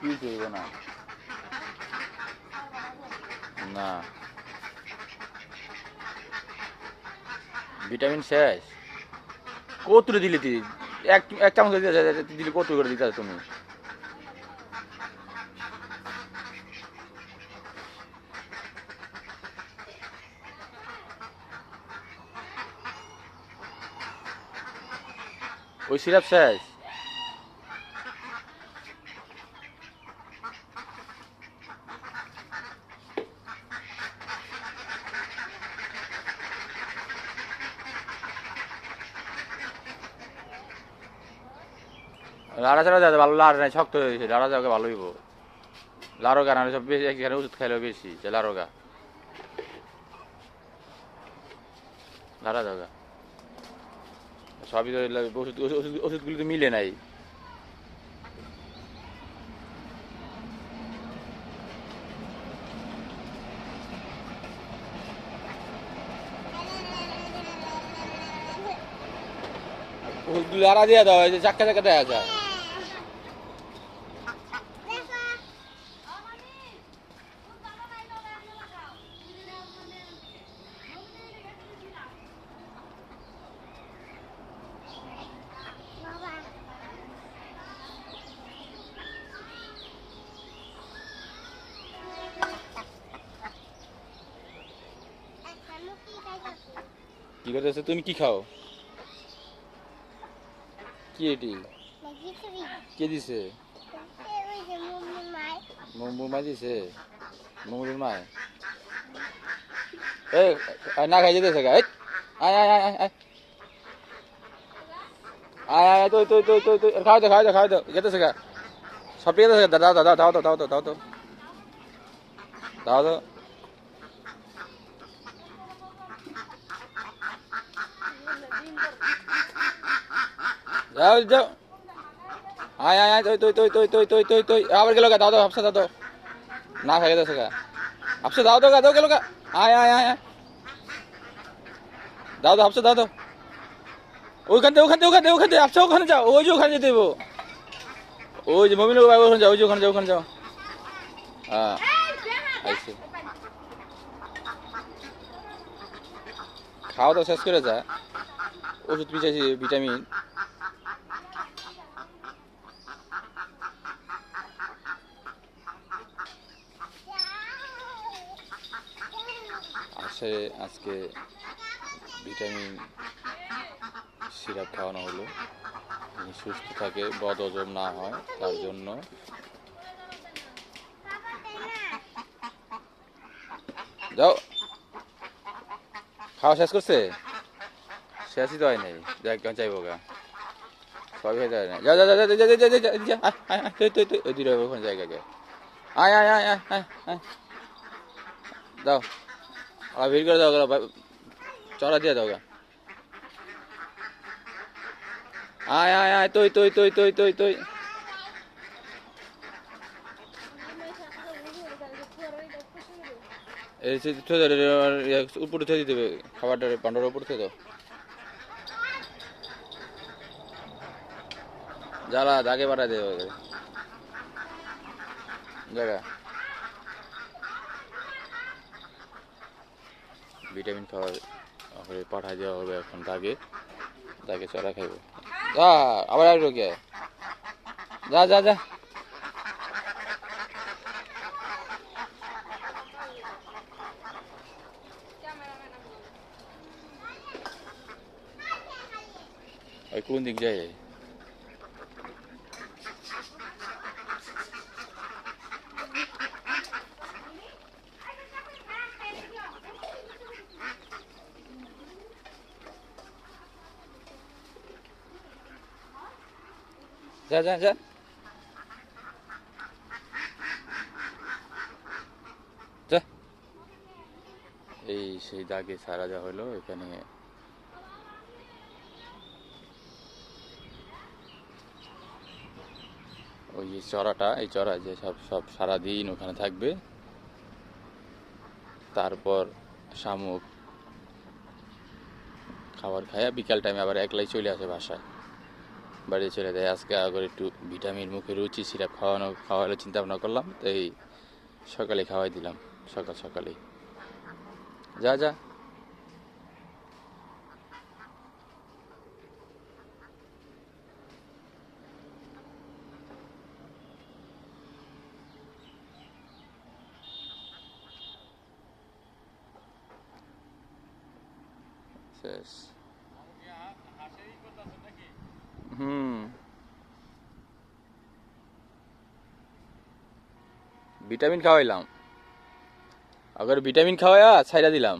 কি করব না? না। ভিটামিন শেষ? কত দিলে তুই? এক এক চামচ দিলি কত করে দিতে তুমি? ওই সিরাপ শেষ লাড়া ছাড়া যায় ভালো লাড় নাই, শক্ত হয়েছে লাড়া যাওয়াকে ভালো হইব। লাড়ো গা না সব বেশি এখানে ওষুধ খাইলেও বেশি, যে লাড়ো গা লাড়া যাওয়া সবই ওষুধ ওষুধ ওষুধগুলি তো মিলে নাই। ওষুধগুলি আড়া দিয়ে দাও, এই যে চাক্কা চাক্কা দেখা যায়। কি করতেছো তুমি কি খাও কি এটি কে দিছে মম্বুর মা দিছে মম্বুর মা এ না খাই যেতেছে গা আয় আয় আয় আয় আয় আয় আয় তুই তুই তুই খাওয়া দাও খাওয়া দাও খাওয়া দাও যেতেছে গা সব পেয়ে দাও দাও দাও দাও দাও দাও দাও দাও দাও যাও যাও। আয় আয় আয় তুই তুই তুই তুই তুই তুই তুই তুই আবার গেল গা, দাও দাও, হাফসা, দাও দাও। না খাই গেছে গা। হাফসা, দাও দাও গা, দাও, গেল গা। আয় আয় আয় দাও দাও, হাফসা, দাও দাও। ওইখান থেকে, ওখান থেকে ওখান থেকে ওখান থেকে, হাফসা, ওখানে যাও। ওই যে ওখানে যেতে দেবো ওই যে মমিন ওখানে যাও, ওই যে ওখানে যাও ওখানে যাও। হ্যাঁ। খাওয়া দাওয়া শেষ করে যা। ওষুধ পিছাইছি, ভিটামিন। বাসায় আজকে ভিটামিন সিরাপ খাওয়ানো হলো। সুস্থ থাকে, বদ হজম না হয়, তার জন্য। যাও। খাওয়া শেষ করছে? শেষই তো হয় নাই। দেখ চাইব গা। সবই হয়ে যায় না। যা যা যা যা যা যা যা তুই তুই তুই, ওই দুটো ওখানে জায়গা আয় আয় আয় আয় আয় দাও और भीड़ कर दोगे चौरा দিয়ে দাও आय आय आय तो तो तो तो तो तो এই ইয়ে, উপরে ছেড়ে দিতে হবে। খাবারটা পান্ডার উপর ছেড়ে দাও। জ্বালা, দাগে বাড়া দেবে জায়গা। ভিটামিন খাওয়ার হয়ে পাঠা দেওয়া হবে এখন, দাগে। দাগে চড়া খাইব। যা, আবার আসব কে যা যা যা। ওই কোন দিক যায়? যা যা যা। এই সেই দাগে সারা যা হলো, এখানে ওই যে চড়াটা, এই চড়া যে সব সব সারাদিন ওখানে থাকবে। তারপর শামুক খাবার খাইয়া বিকাল টাইমে আবার একলাই চলে আসে বাসায়। বাড়ি চলে যায়। আজকে আবার একটু ভিটামিন মুখে রুচি, সিরাপ খাওয়ানো, খাওয়ালে চিন্তা ভাবনা করলাম, তো এই সকালে খাওয়াই দিলাম, সকাল সকালেই। যা যা। শেষ। হুম। ভিটামিন খাওয়াইলাম। আবার ভিটামিন খাওয়াইয়া ছাইরা দিলাম।